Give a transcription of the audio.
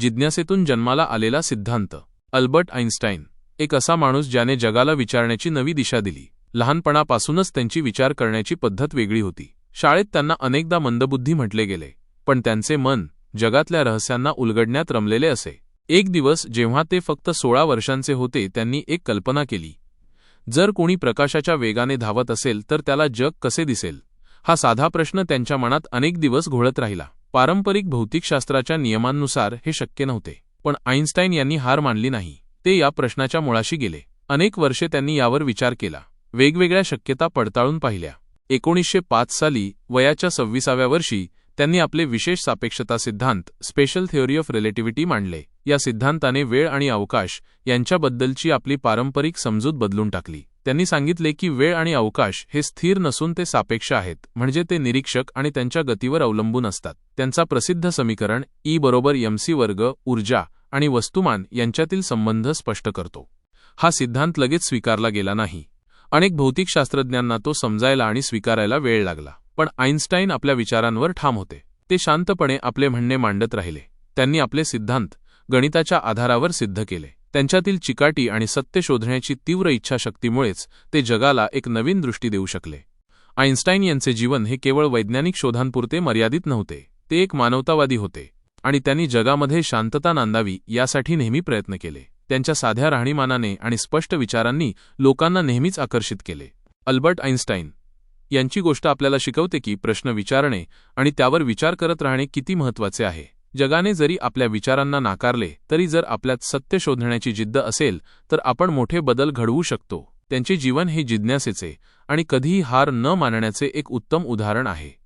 जिज्ञासेतून जन्माला आलेला सिद्धांत. अल्बर्ट आइन्स्टाईन एक असा माणूस ज्याने जगाला विचारण्याची नवी दिशा दिली. लहानपणापासूनच त्यांची विचार करण्याची पद्धत वेगळी होती. शाळेत त्यांना अनेकदा मंदबुद्धी म्हटले गेले पण त्यांचे मन जगातल्या रहस्यांना उलगडण्यात रमलेले असे. एक दिवस जेव्हा ते फक्त सोळा वर्षांचे होते त्यांनी एक कल्पना केली. जर कोणी प्रकाशाच्या वेगाने धावत असेल तर त्याला जग कसे दिसेल? हा साधा प्रश्न त्यांच्या मनात अनेक दिवस घोळत राहिला. पारंपरिक भौतिकशास्त्राच्या नियमांनुसार हे शक्य नव्हते पण आईन्स्टाईन यांनी हार मानली नाही. ते या प्रश्नाच्या मुळाशी गेले. अनेक वर्षे त्यांनी यावर विचार केला. वेगवेगळ्या शक्यता पडताळून पाहिल्या. एकोणीसशे पाच साली वयाच्या सव्वीसाव्या वर्षी त्यांनी आपले विशेष सापेक्षता सिद्धांत स्पेशल थिअरी ऑफ रिलेटिव्हिटी मांडले. या सिद्धांताने वेळ आणि अवकाश यांच्याबद्दलची आपली पारंपरिक समजूत बदलून टाकली. त्यांनी सांगितले की वेळ आणि अवकाश हे स्थिर नसून ते सापेक्ष आहेत म्हणजे ते निरीक्षक आणि त्यांच्या गतीवर अवलंबून असतात. त्यांचा प्रसिद्ध समीकरण ई बरोबर यमसी वर्ग ऊर्जा आणि वस्तुमान यांच्यातील संबंध स्पष्ट करतो. हा सिद्धांत लगेच स्वीकारला गेला नाही. अनेक भौतिकशास्त्रज्ञांना तो समजायला आणि स्वीकारायला वेळ लागला पण आइन्स्टाईन आपल्या विचारांवर ठाम होते. ते शांतपणे आपले म्हणणे मांडत राहिले. त्यांनी आपले सिद्धांत गणिताच्या आधारावर सिद्ध केले. त्यांच्यातील चिकाटी आणि सत्य शोधण्याची तीव्र इच्छाशक्तीमुळेच ते जगाला एक नवीन दृष्टी देऊ शकले. आइन्स्टाईन यांचे जीवन हे केवळ वैज्ञानिक शोधांपुरते मर्यादित नव्हते ते एक मानवतावादी होते आणि त्यांनी जगामध्ये शांतता नांदावी यासाठी नेहमी प्रयत्न केले. त्यांच्या साध्या राहणीमानाने आणि स्पष्ट विचारांनी लोकांना नेहमीच आकर्षित केले. अल्बर्ट आइन्स्टाईन यांची गोष्ट आपल्याला शिकवते की प्रश्न विचारणे आणि त्यावर विचार करत राहणे किती महत्त्वाचे आहे. जगाने जरी आपल्या विचारांना नाकारले तरी जर आपल्यात सत्य शोधण्याची जिद्द असेल तर आपण मोठे बदल घडवू शकतो. त्यांचे जीवन हे जिज्ञासेचे आणि कधीही हार न मानण्याचे एक उत्तम उदाहरण आहे.